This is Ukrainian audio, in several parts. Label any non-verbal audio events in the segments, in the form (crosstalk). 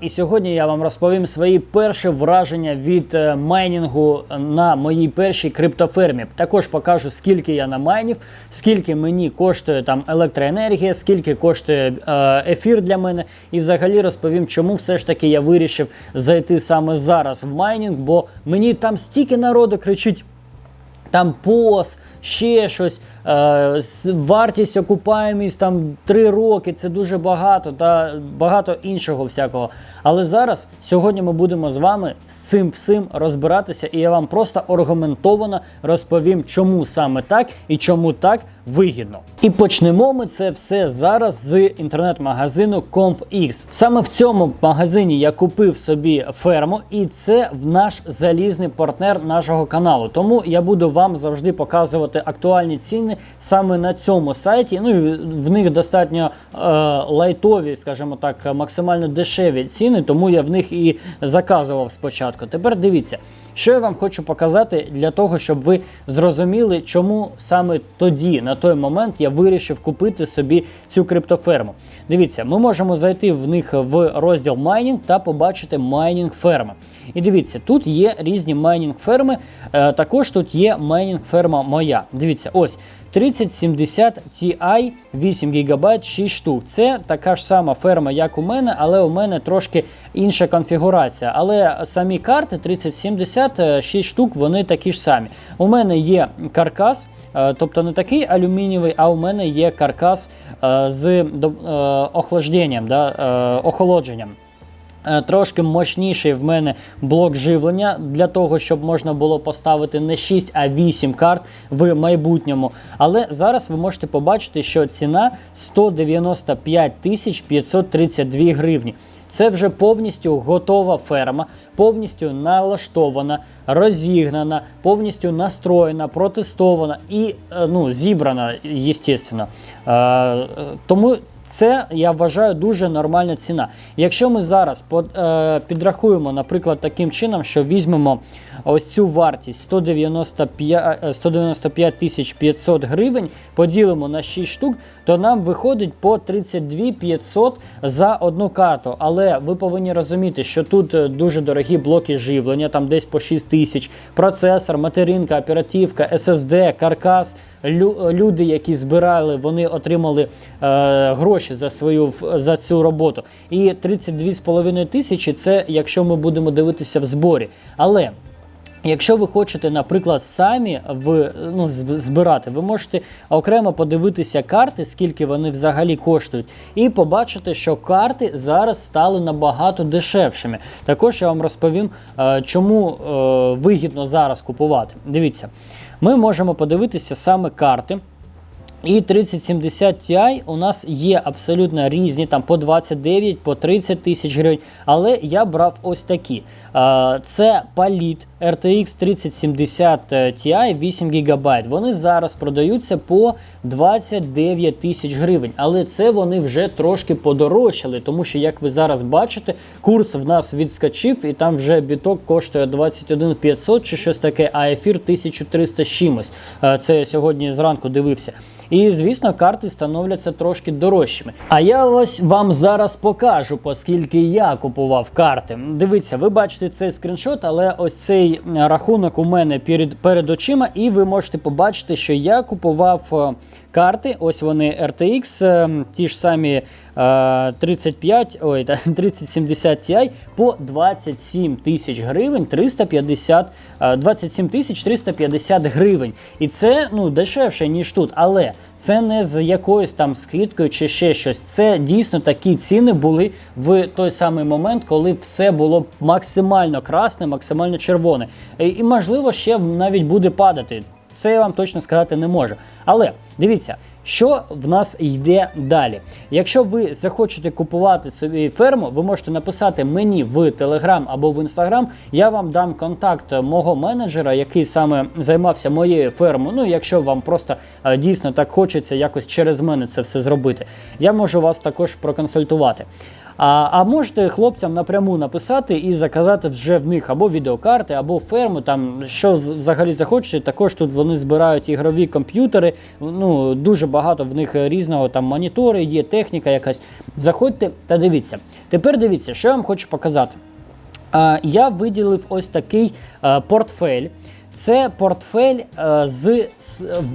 І сьогодні я вам розповім свої перші враження від е, майнінгу на моїй першій криптофермі. Також покажу, скільки я намайнів, скільки мені коштує там електроенергія, скільки коштує е, ефір для мене. І взагалі розповім, чому все ж таки я вирішив зайти саме зараз в майнінг, бо мені там стільки народу кричить. Там пос, ще щось, е, вартість, окупаємість там 3 роки, це дуже багато та багато іншого всякого. Але зараз, сьогодні ми будемо з вами з цим всім розбиратися, і я вам просто аргументовано розповім, чому саме так і чому так вигідно. І почнемо ми це все зараз з інтернет-магазину CompX. Саме в цьому магазині я купив собі ферму, і це в наш залізний партнер нашого каналу. Тому я буду вам завжди показувати актуальні ціни саме на цьому сайті. Ну і в них достатньо е, лайтові, скажімо так, максимально дешеві ціни, тому я в них і заказував спочатку. Тепер дивіться, що я вам хочу показати для того, щоб ви зрозуміли, чому саме тоді, на той момент, я вирішив купити собі цю криптоферму. Дивіться, ми можемо зайти в них в розділ майнінг та побачити майнінг ферми. І дивіться, тут є різні майнінг ферми. Е, також тут є майнінг ферма моя. Дивіться, ось 3070 Ti 8 ГБ 6 штук. Це така ж сама ферма, як у мене, але у мене трошки інша конфігурація. Але самі карти 3070 е, 6 штук, вони такі ж самі. У мене є каркас, е, тобто не такий алюмінієвий, а у мене є каркас е, з е, охлажденням, да, е, охолодженням. Е, Трошки мощніший в мене блок живлення для того, щоб можна було поставити не 6, а 8 карт в майбутньому. Але зараз ви можете побачити, що ціна 195 тисяч 532 гривні. Це вже повністю готова ферма, повністю налаштована, розігнана, повністю настроєна, протестована і е, ну, зібрана, звісно. Е, тому це я вважаю дуже нормальна ціна. Якщо ми зараз е, підрахуємо, наприклад, таким чином, що візьмемо ось цю вартість 195, е, 195 тисяч 500 гривень, поділимо на 6 штук, то нам виходить по 32 500 за одну карту. Але ви повинні розуміти, що тут е, дуже дорогі блоки живлення, там десь по 6 тисяч, процесор, материнка, оперативка, SSD, каркас. Лю- люди, які збирали, вони отримали е, гроші за свою за цю роботу. І 32,5 тисячі це якщо ми будемо дивитися в зборі. Але Якщо ви хочете, наприклад, самі в, ну, збирати, ви можете окремо подивитися карти, скільки вони взагалі коштують, і побачити, що карти зараз стали набагато дешевшими. Також я вам розповім, е, чому е, вигідно зараз купувати. Дивіться, ми можемо подивитися саме карти. І 3070 Ti у нас є абсолютно різні, там по 29, по 30 тисяч гривень. Але я брав ось такі. Е, Це Palit RTX 3070 Ti 8 ГБ. Вони зараз продаються по 29 тисяч гривень. Але це вони вже трошки подорожчали, тому що, як ви зараз бачите, курс в нас відскочив, і там вже біток коштує 21 500 чи щось таке, а ефір 1300 чимось. Е, Це я сьогодні зранку дивився. І звісно, карти становляться трошки дорожчими. А я ось вам зараз покажу, оскільки я купував карти. Дивіться, ви бачите цей скріншот, але ось цей е, рахунок у мене перед, перед очима, і ви можете побачити, що я купував е, карти. Ось вони RTX, е, ті ж самі е, 35, ой, 3070 (laughs) Ti по 27 тисяч гривень, 350, е, 27 тисяч 350 гривень. І це ну, дешевше, ніж тут. Але це не з якоюсь там скидкою чи ще щось. Це дійсно такі ціни були в той самий момент, коли все було максимально красне, максимально червоне. І можливо, ще навіть буде падати. Це я вам точно сказати не можу. Але дивіться, що в нас йде далі. Якщо ви захочете купувати собі ферму, ви можете написати мені в Телеграм або в Інстаграм. Я вам дам контакт мого менеджера, який саме займався моєю фермою. Ну, якщо вам просто е, дійсно так хочеться якось через мене це все зробити, я можу вас також проконсультувати. А, а можете хлопцям напряму написати і заказати вже в них або відеокарти, або ферму, там що взагалі захочете. Також тут вони збирають ігрові комп'ютери. Ну дуже багато в них різного там монітори, є техніка якась. Заходьте та дивіться. Тепер дивіться, що я вам хочу показати. Я виділив ось такий портфель. Це портфель е, з,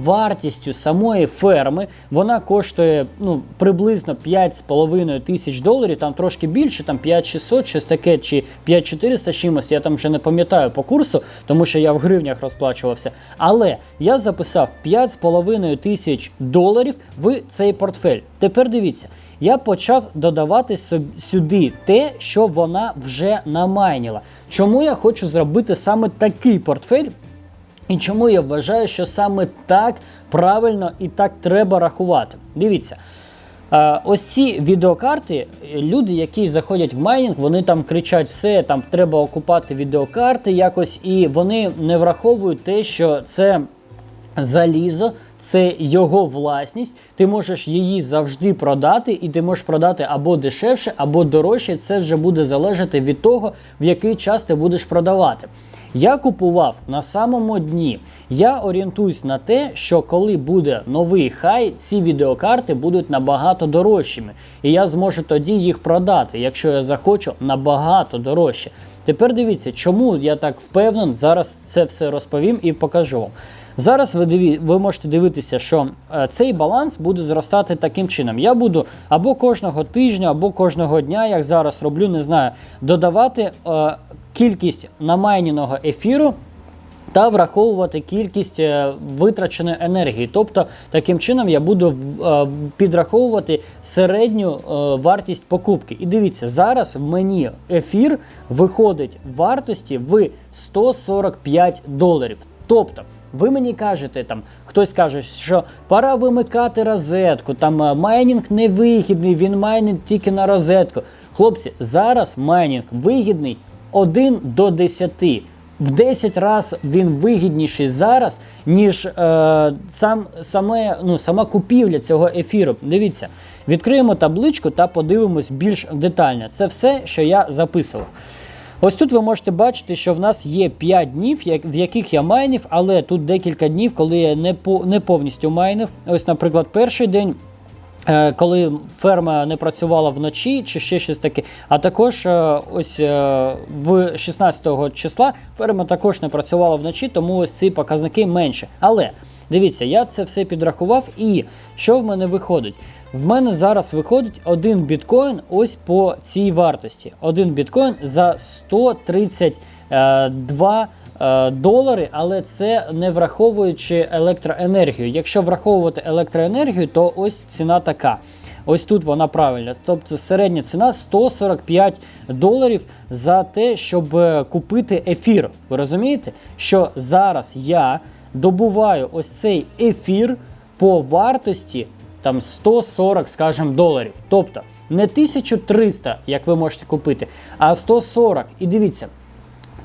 вартістю самої ферми. Вона коштує ну, приблизно 5,5 тисяч доларів, там трошки більше, там 5600, щось таке, чи 5400 з чимось. Я там вже не пам'ятаю по курсу, тому що я в гривнях розплачувався. Але я записав 5,5 тисяч доларів в цей портфель. Тепер дивіться. Я почав додавати сюди те, що вона вже намайніла. Чому я хочу зробити саме такий портфель? І чому я вважаю, що саме так правильно і так треба рахувати? Дивіться. е, Ось ці відеокарти, люди, які заходять в майнінг, вони там кричать все, там треба окупати відеокарти якось, і вони не враховують те, що це залізо, це його власність. Ти можеш її завжди продати, і ти можеш продати або дешевше, або дорожче. Це вже буде залежати від того, в який час ти будеш продавати. Я купував на самому дні. Я орієнтуюсь на те, що коли буде новий хай, ці відеокарти будуть набагато дорожчими. І я зможу тоді їх продати, якщо я захочу, набагато дорожче. Тепер дивіться, чому я так впевнений, зараз це все розповім і покажу вам. Зараз ви диві, ви можете дивитися, що е, цей баланс буде зростати таким чином. Я буду або кожного тижня, або кожного дня, як зараз роблю, не знаю, додавати е, кількість намайненого ефіру та враховувати кількість е, витраченої енергії. Тобто, таким чином я буду е, підраховувати середню вартість покупки. І дивіться, зараз в мені ефір виходить в вартості в 145 доларів. Тобто, ви мені кажете, там хтось каже, що пора вимикати розетку, там е, майнінг невигідний, він майнить тільки на розетку. Хлопці, зараз майнінг вигідний 1 до 10. В 10 разів він вигідніший зараз, ніж е, сам, саме, ну, сама купівля цього ефіру. Дивіться, відкриємо табличку та подивимось більш детально. Це все, що я записував. Ось тут ви можете бачити, що в нас є 5 днів, в яких я майнив, але тут декілька днів, коли я не, не повністю майнив. Ось, наприклад, перший день. е, Коли ферма не працювала вночі чи ще щось таке, а також е, ось е, в 16 числа ферма також не працювала вночі, тому ось ці показники менше. Але дивіться, я це все підрахував, і що в мене виходить? В мене зараз виходить один біткоін ось по цій вартості. Один біткоін за 132 е, долари, але це не враховуючи електроенергію. Якщо враховувати електроенергію, то ось ціна така. Ось тут вона правильна. Тобто середня ціна 145 доларів за те, щоб е, купити ефір. Ви розумієте, що зараз я добуваю ось цей ефір по вартості там 140, скажімо, доларів. Тобто не 1300, як ви можете купити, а 140. І дивіться.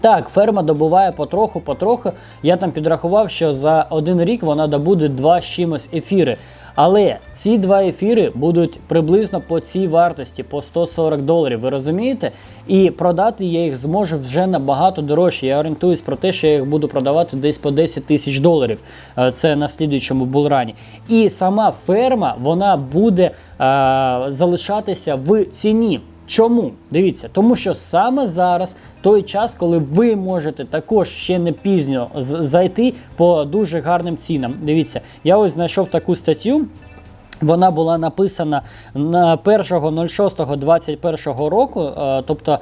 Так, ферма добуває потроху, потроху. Я там підрахував, що за один рік вона добуде два чимось ефіри. Але ці два ефіри будуть приблизно по цій вартості, по 140 доларів. Ви розумієте? І продати я їх зможу вже набагато дорожче. Я орієнтуюсь про те, що я їх буду продавати десь по 10 тисяч доларів. Е, Це на слідуючому булрані. І сама ферма вона буде е, залишатися в ціні. Чому? Дивіться, тому що саме зараз той час, коли ви можете також ще не пізньо зайти по дуже гарним цінам. Дивіться, я ось знайшов таку статтю. Вона була написана на 1.06.21 року, е, тобто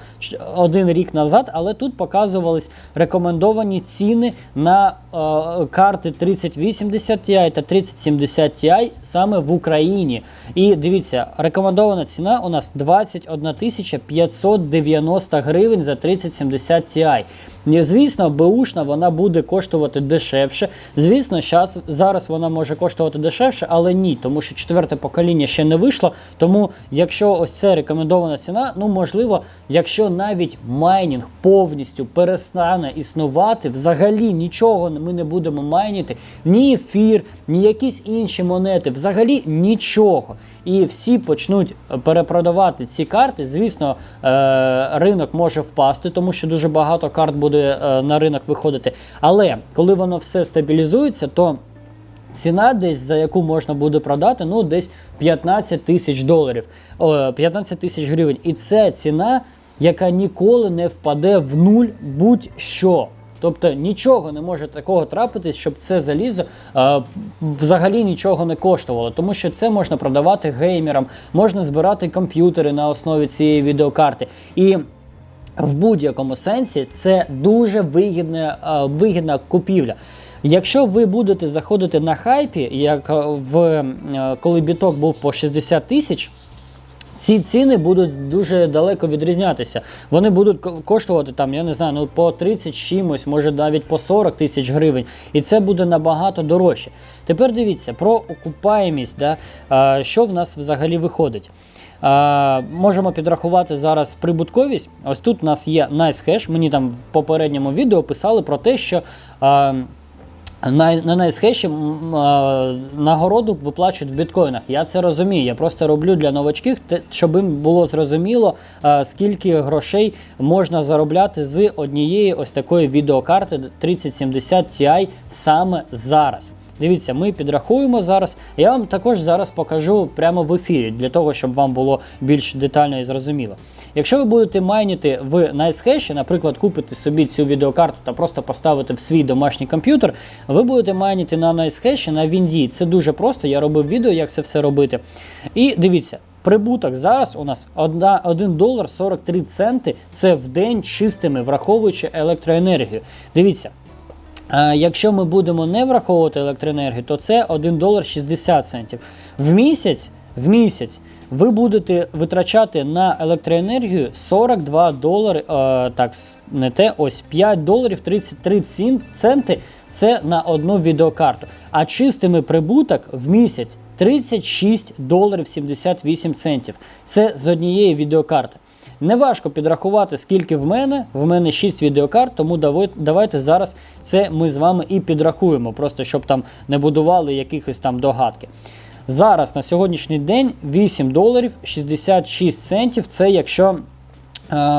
один рік назад, але тут показувались рекомендовані ціни на е, карти 3080 Ti та 3070 Ti саме в Україні. І дивіться, рекомендована ціна у нас 21 590 гривень за 3070 Ti. Звісно, беушна вона буде коштувати дешевше. Звісно, щас, зараз вона може коштувати дешевше, але ні, тому що четверте покоління ще не вийшло. Тому, якщо ось це рекомендована ціна, ну можливо, якщо навіть майнінг повністю перестане існувати, взагалі нічого ми не будемо майніти, ні ефір, ні якісь інші монети, взагалі нічого. І всі почнуть перепродавати ці карти. Звісно, е, ринок може впасти, тому що дуже багато карт буде е, на ринок виходити. Але коли воно все стабілізується, то Ціна десь за яку можна буде продати, ну десь 15 тисяч доларів, о, 15 тисяч гривень. І це ціна, яка ніколи не впаде в нуль будь-що. Тобто нічого не може такого трапитись, щоб це залізо е, взагалі нічого не коштувало, тому що це можна продавати геймерам, можна збирати комп'ютери на основі цієї відеокарти. І в будь-якому сенсі це дуже вигідна, е, вигідна купівля. Якщо ви будете заходити на хайпі, як е, в коли біток був по 60 тисяч. Ці ціни будуть дуже далеко відрізнятися. Вони будуть коштувати там, я не знаю, ну по 30 чимось, може навіть по 40 тисяч гривень. І це буде набагато дорожче. Тепер дивіться про окупаємість, да, що в нас взагалі виходить. Можемо підрахувати зараз прибутковість. Ось тут у нас є NiceHash. Мені там в попередньому відео писали про те, що. На, на найсхеші нагороду виплачують в біткоїнах. Я це розумію. Я просто роблю для новачків, щоб їм було зрозуміло, скільки грошей можна заробляти з однієї ось такої відеокарти 3070 Ti саме зараз. Дивіться, ми підрахуємо зараз. Я вам також зараз покажу прямо в ефірі, для того, щоб вам було більш детально і зрозуміло. Якщо ви будете майнити в NiceHash, наприклад, купити собі цю відеокарту та просто поставити в свій домашній комп'ютер, ви будете майнити на NiceHash, на Вінді. Це дуже просто. Я робив відео, як це все робити. І дивіться. Прибуток зараз у нас 1 долар 43 центи. Це в день чистими, враховуючи електроенергію. Дивіться, Якщо ми будемо не враховувати електроенергію, то це 1 долар 60 центів. В місяць, в місяць ви будете витрачати на електроенергію 42 долари, так, не те, ось 5 доларів 33 цін- центи. Це на одну відеокарту. А чистими прибуток в місяць 36 доларів 78 центів. Це з однієї відеокарти. Неважко підрахувати, скільки в мене. В мене 6 відеокарт, тому давайте зараз це ми з вами і підрахуємо, просто щоб там не будували якихось там догадки. Зараз на сьогоднішній день 8 доларів 66 центів. Це якщо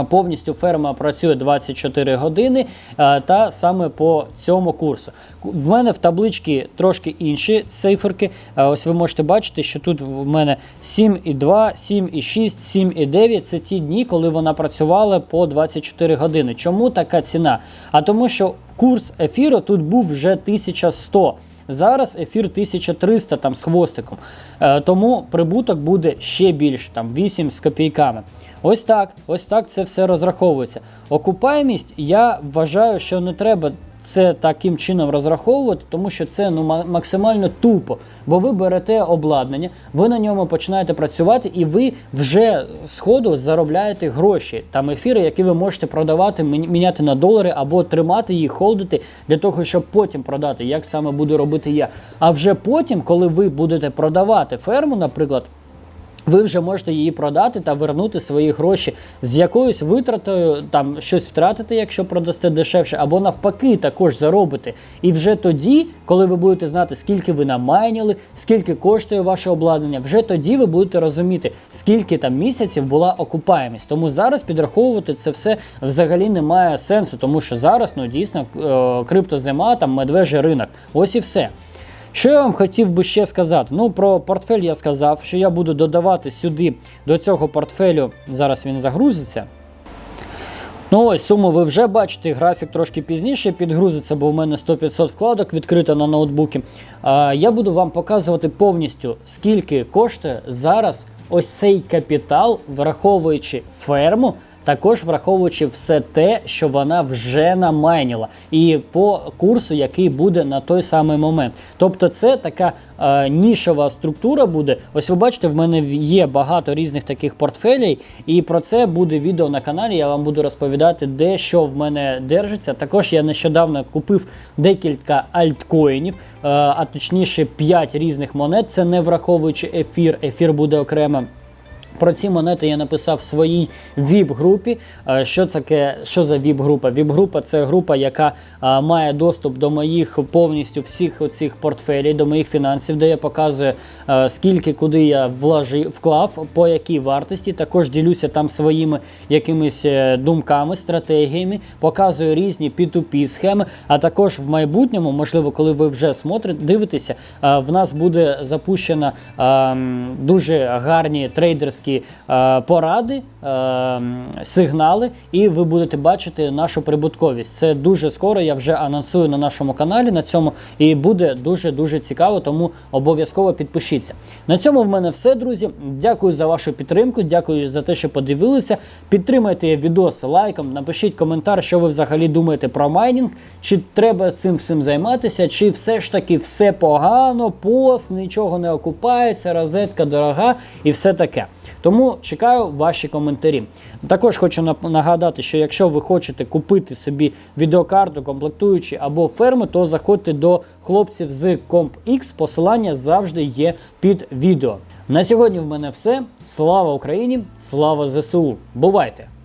повністю ферма працює 24 години е, та саме по цьому курсу. В мене в табличці трошки інші циферки. Е, Ось ви можете бачити, що тут в мене 7,2, 7,6, 7,9 це ті дні, коли вона працювала по 24 години. Чому така ціна? А тому, що курс ефіру тут був вже 1100. Зараз ефір 1300 там з хвостиком. Е, тому прибуток буде ще більше, там 8 з копійками. Ось так, ось так це все розраховується. Окупаємість, я вважаю, що не треба це таким чином розраховувати, тому що це ну максимально тупо. Бо ви берете обладнання, ви на ньому починаєте працювати, і ви вже з ходу заробляєте гроші. Там ефіри, які ви можете продавати, міняти на долари або тримати їх, холдити для того, щоб потім продати, як саме буду робити я. А вже потім, коли ви будете продавати ферму, наприклад. Ви вже можете її продати та вернути свої гроші з якоюсь витратою, там щось втратити, якщо продасте дешевше, або навпаки, також заробите. І вже тоді, коли ви будете знати, скільки ви намайніли, скільки коштує ваше обладнання, вже тоді ви будете розуміти, скільки там місяців була окупаємість. Тому зараз підраховувати це все взагалі немає сенсу, тому що зараз ну дійсно е, криптозима, там медвежий ринок. Ось і все. Що я вам хотів би ще сказати? Ну, про портфель я сказав, що я буду додавати сюди до цього портфелю. Зараз він загрузиться. Ну ось суму ви вже бачите, графік трошки пізніше підгрузиться, бо в мене 100-500 вкладок відкрито на ноутбуці. А, я буду вам показувати повністю, скільки коштує зараз ось цей капітал, враховуючи ферму, також враховуючи все те, що вона вже намайніла, і по курсу, який буде на той самий момент. Тобто, це така е, нішова структура буде. Ось ви бачите, в мене є багато різних таких портфелей, і про це буде відео на каналі. Я вам буду розповідати, де що в мене держиться. Також я нещодавно купив декілька альткоїнів, е, а точніше 5 різних монет. Це не враховуючи ефір. Ефір буде окремо. Про ці монети я написав в своїй ВІП-групі. Е, Що таке, що за ВІП-група? ВІП-група це група, яка е, має доступ до моїх повністю всіх оцих портфелів, до моїх фінансів, де я показую, е, скільки куди я вложив, вклав, по якій вартості. Також ділюся там своїми якимись думками, стратегіями, показую різні P2P схеми. А також в майбутньому, можливо, коли ви вже смотрите, дивитеся, в нас буде запущена е, дуже гарні трейдерські е, поради, е, сигнали, і ви будете бачити нашу прибутковість. Це дуже скоро. Я вже анонсую на нашому каналі на цьому, і буде дуже дуже цікаво. Тому обов'язково підпишіться. На цьому в мене все, друзі. Дякую за вашу підтримку. Дякую за те, що подивилися. Підтримайте відос лайком, напишіть коментар, що ви взагалі думаєте про майнінг. Чи треба цим всім займатися, чи все ж таки все погано, пост, нічого не окупається, розетка дорога і все таке. Тому чекаю ваші коментарі. Також хочу нагадати, що якщо ви хочете купити собі відеокарту, комплектуючі або ферми, то заходьте до хлопців з CompX. Посилання завжди є під відео. На сьогодні в мене все. Слава Україні! Слава ЗСУ! Бувайте!